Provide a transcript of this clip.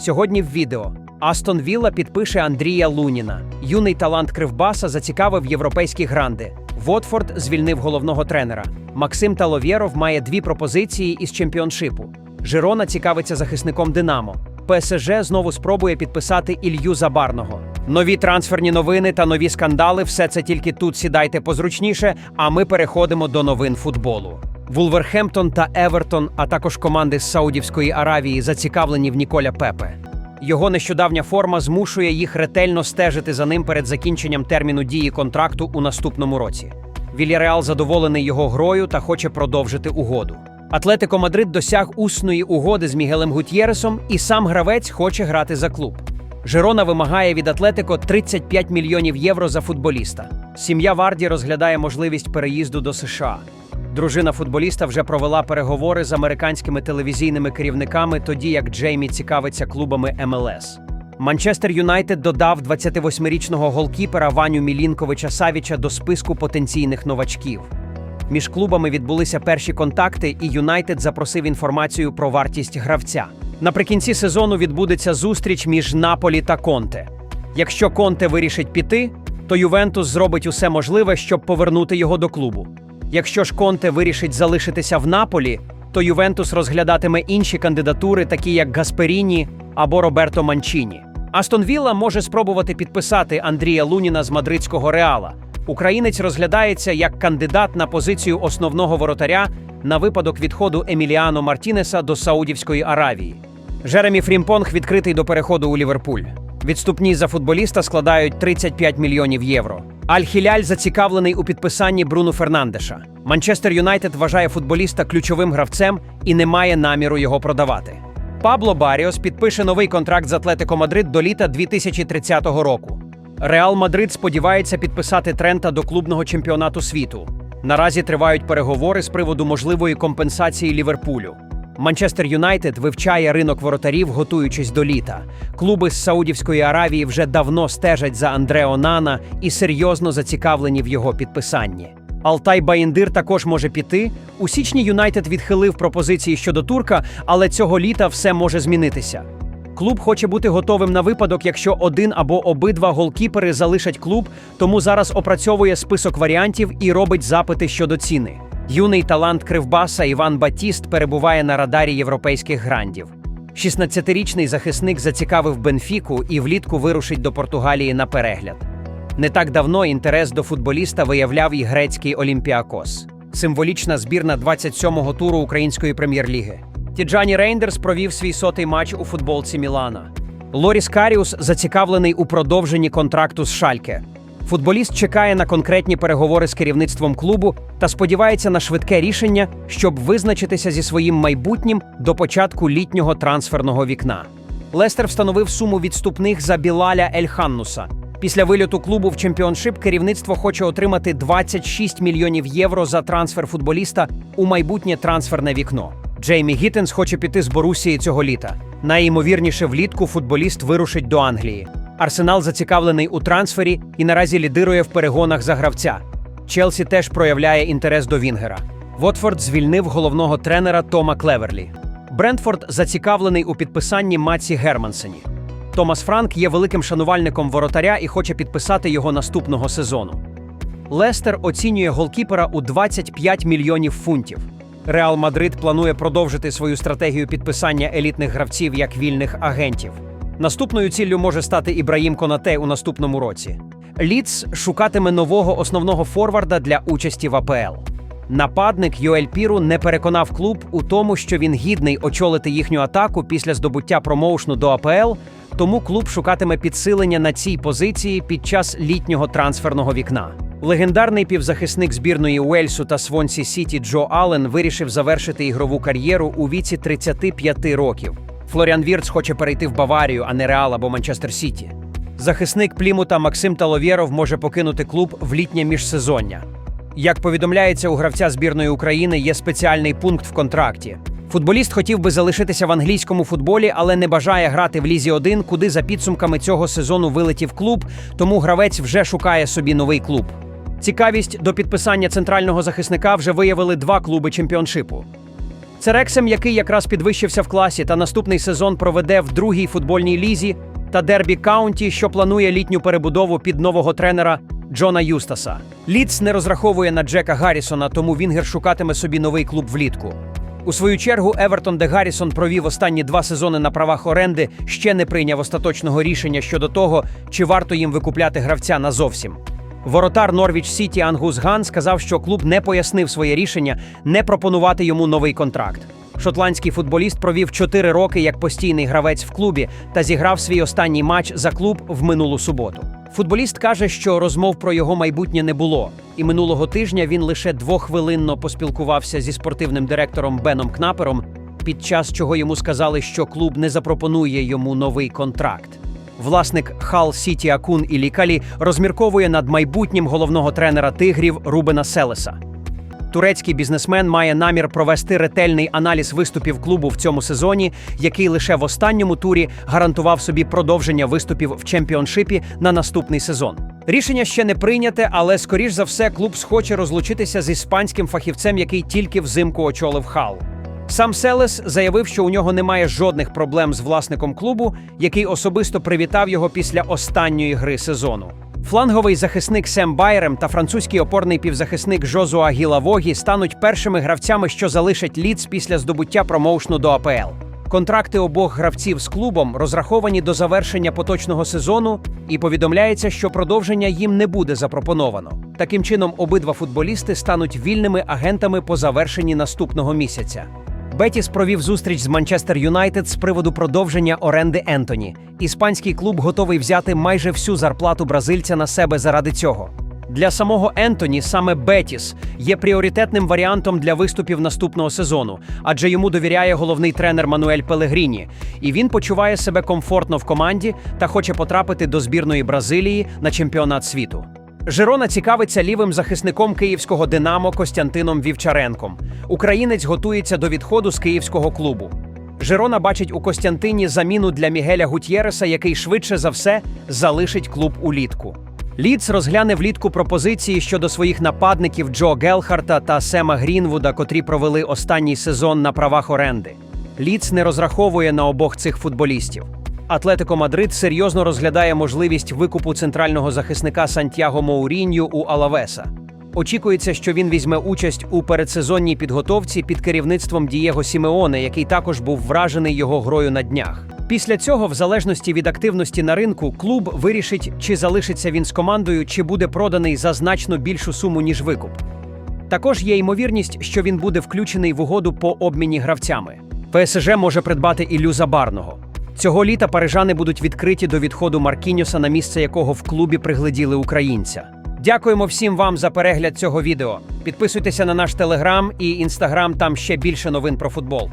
Сьогодні в відео Астон Вілла підпише Андрія Луніна. Юний талант Кривбаса зацікавив європейські гранди. Вотфорд звільнив головного тренера. Максим Таловєров має дві пропозиції із чемпіоншипу. Жирона цікавиться захисником Динамо. ПСЖ знову спробує підписати Ілью Забарного. Нові трансферні новини та нові скандали все це тільки тут сідайте позручніше. А ми переходимо до новин футболу. Вулверхемптон та Евертон, а також команди з Саудівської Аравії, зацікавлені в Ніколя Пепе. Його нещодавня форма змушує їх ретельно стежити за ним перед закінченням терміну дії контракту у наступному році. Вільяреал задоволений його грою та хоче продовжити угоду. Атлетико Мадрид досяг усної угоди з Мігелем Гутєресом, і сам гравець хоче грати за клуб. Жирона вимагає від Атлетико 35 мільйонів євро за футболіста. Сім'я Варді розглядає можливість переїзду до США. Дружина футболіста вже провела переговори з американськими телевізійними керівниками, тоді як Джеймі цікавиться клубами МЛС. Манчестер Юнайтед додав 28-річного голкіпера Ваню Мілінковича Савіча до списку потенційних новачків. Між клубами відбулися перші контакти, і Юнайтед запросив інформацію про вартість гравця. Наприкінці сезону відбудеться зустріч між Наполі та Конте. Якщо Конте вирішить піти, то Ювентус зробить усе можливе, щоб повернути його до клубу. Якщо ж Конте вирішить залишитися в Наполі, то Ювентус розглядатиме інші кандидатури, такі як Гасперіні або Роберто Манчіні. Астон Вілла може спробувати підписати Андрія Луніна з мадридського реала. Українець розглядається як кандидат на позицію основного воротаря на випадок відходу Еміліано Мартінеса до Саудівської Аравії. Жеремі Фрімпонг відкритий до переходу у Ліверпуль. Відступні за футболіста складають 35 мільйонів євро. Аль-Хіляль зацікавлений у підписанні Бруну Фернандеша. Манчестер Юнайтед вважає футболіста ключовим гравцем і не має наміру його продавати. Пабло Баріос підпише новий контракт з Атлетико Мадрид до літа 2030 року. Реал Мадрид сподівається підписати Трента до клубного чемпіонату світу. Наразі тривають переговори з приводу можливої компенсації Ліверпулю. Манчестер Юнайтед вивчає ринок воротарів, готуючись до літа. Клуби з Саудівської Аравії вже давно стежать за Андрео Нана і серйозно зацікавлені в його підписанні. Алтай Баїндир також може піти. У січні Юнайтед відхилив пропозиції щодо турка, але цього літа все може змінитися. Клуб хоче бути готовим на випадок, якщо один або обидва голкіпери залишать клуб, тому зараз опрацьовує список варіантів і робить запити щодо ціни. Юний талант Кривбаса Іван Батіст перебуває на радарі європейських грандів. 16-річний захисник зацікавив Бенфіку і влітку вирушить до Португалії на перегляд. Не так давно інтерес до футболіста виявляв і грецький Олімпіакос, символічна збірна 27-го туру української прем'єр-ліги. Тіджані Рейндерс провів свій сотий матч у футболці Мілана. Лоріс Каріус зацікавлений у продовженні контракту з Шальке. Футболіст чекає на конкретні переговори з керівництвом клубу та сподівається на швидке рішення, щоб визначитися зі своїм майбутнім до початку літнього трансферного вікна. Лестер встановив суму відступних за Білаля Ельханнуса. Після вильоту клубу в чемпіоншип керівництво хоче отримати 26 мільйонів євро за трансфер футболіста у майбутнє трансферне вікно. Джеймі Гіттенс хоче піти з Борусії цього літа. Найімовірніше влітку футболіст вирушить до Англії. Арсенал зацікавлений у трансфері і наразі лідирує в перегонах за гравця. Челсі теж проявляє інтерес до Вінгера. Вотфорд звільнив головного тренера Тома Клеверлі. Брентфорд зацікавлений у підписанні Маці Германсені. Томас Франк є великим шанувальником воротаря і хоче підписати його наступного сезону. Лестер оцінює голкіпера у 25 мільйонів фунтів. Реал Мадрид планує продовжити свою стратегію підписання елітних гравців як вільних агентів. Наступною ціллю може стати Ібраїм Конате у наступному році. Ліц шукатиме нового основного форварда для участі в АПЛ. Нападник Йоель Піру не переконав клуб у тому, що він гідний очолити їхню атаку після здобуття промоушну до АПЛ, тому клуб шукатиме підсилення на цій позиції під час літнього трансферного вікна. Легендарний півзахисник збірної Уельсу та Свонсі Сіті Джо Аллен вирішив завершити ігрову кар'єру у віці 35 років. Флоріан Вірц хоче перейти в Баварію, а не Реал або Манчестер Сіті. Захисник Плімута Максим Таловєров може покинути клуб в літнє міжсезоння. Як повідомляється, у гравця збірної України є спеціальний пункт в контракті. Футболіст хотів би залишитися в англійському футболі, але не бажає грати в Лізі 1, куди за підсумками цього сезону вилетів клуб, тому гравець вже шукає собі новий клуб. Цікавість до підписання центрального захисника вже виявили два клуби чемпіоншипу. Це Рексем, який якраз підвищився в класі та наступний сезон проведе в другій футбольній лізі та Дербі Каунті, що планує літню перебудову під нового тренера Джона Юстаса. Ліц не розраховує на Джека Гаррісона, тому Вінгер шукатиме собі новий клуб влітку. У свою чергу Евертон, де Гаррісон провів останні два сезони на правах оренди, ще не прийняв остаточного рішення щодо того, чи варто їм викупляти гравця назовсім. Воротар Норвіч Сіті Ангус Ган сказав, що клуб не пояснив своє рішення не пропонувати йому новий контракт. Шотландський футболіст провів 4 роки як постійний гравець в клубі та зіграв свій останній матч за клуб в минулу суботу. Футболіст каже, що розмов про його майбутнє не було, і минулого тижня він лише двохвилинно поспілкувався зі спортивним директором Беном Кнапером, під час чого йому сказали, що клуб не запропонує йому новий контракт. Власник Хал Сіті Акун і Лікалі розмірковує над майбутнім головного тренера тигрів Рубена Селеса. Турецький бізнесмен має намір провести ретельний аналіз виступів клубу в цьому сезоні, який лише в останньому турі гарантував собі продовження виступів в чемпіоншипі на наступний сезон. Рішення ще не прийняте, але скоріш за все клуб схоче розлучитися з іспанським фахівцем, який тільки взимку очолив Хал. Сам Селес заявив, що у нього немає жодних проблем з власником клубу, який особисто привітав його після останньої гри сезону. Фланговий захисник Сем Байерем та французький опорний півзахисник Жозуа Гілавогі стануть першими гравцями, що залишать ліц після здобуття промоушну до АПЛ. Контракти обох гравців з клубом розраховані до завершення поточного сезону, і повідомляється, що продовження їм не буде запропоновано. Таким чином, обидва футболісти стануть вільними агентами по завершенні наступного місяця. Бетіс провів зустріч з Манчестер Юнайтед з приводу продовження оренди Ентоні. Іспанський клуб готовий взяти майже всю зарплату бразильця на себе заради цього. Для самого Ентоні саме Бетіс є пріоритетним варіантом для виступів наступного сезону, адже йому довіряє головний тренер Мануель Пелегріні, і він почуває себе комфортно в команді та хоче потрапити до збірної Бразилії на чемпіонат світу. Жирона цікавиться лівим захисником київського Динамо Костянтином Вівчаренком. Українець готується до відходу з київського клубу. Жирона бачить у Костянтині заміну для Мігеля Гутєреса, який швидше за все залишить клуб улітку. Ліц розгляне влітку пропозиції щодо своїх нападників Джо Гелхарта та Сема Грінвуда, котрі провели останній сезон на правах оренди. Ліц не розраховує на обох цих футболістів. Атлетико Мадрид серйозно розглядає можливість викупу центрального захисника Сантьяго Моурінью у Алавеса. Очікується, що він візьме участь у передсезонній підготовці під керівництвом Дієго Сімеоне, який також був вражений його грою на днях. Після цього, в залежності від активності на ринку, клуб вирішить, чи залишиться він з командою, чи буде проданий за значно більшу суму, ніж викуп. Також є ймовірність, що він буде включений в угоду по обміні гравцями. ПСЖ може придбати Іллю Забарного. Цього літа парижани будуть відкриті до відходу Маркіньоса, на місце якого в клубі пригледіли українця. Дякуємо всім вам за перегляд цього відео. Підписуйтеся на наш телеграм і інстаграм, там ще більше новин про футбол.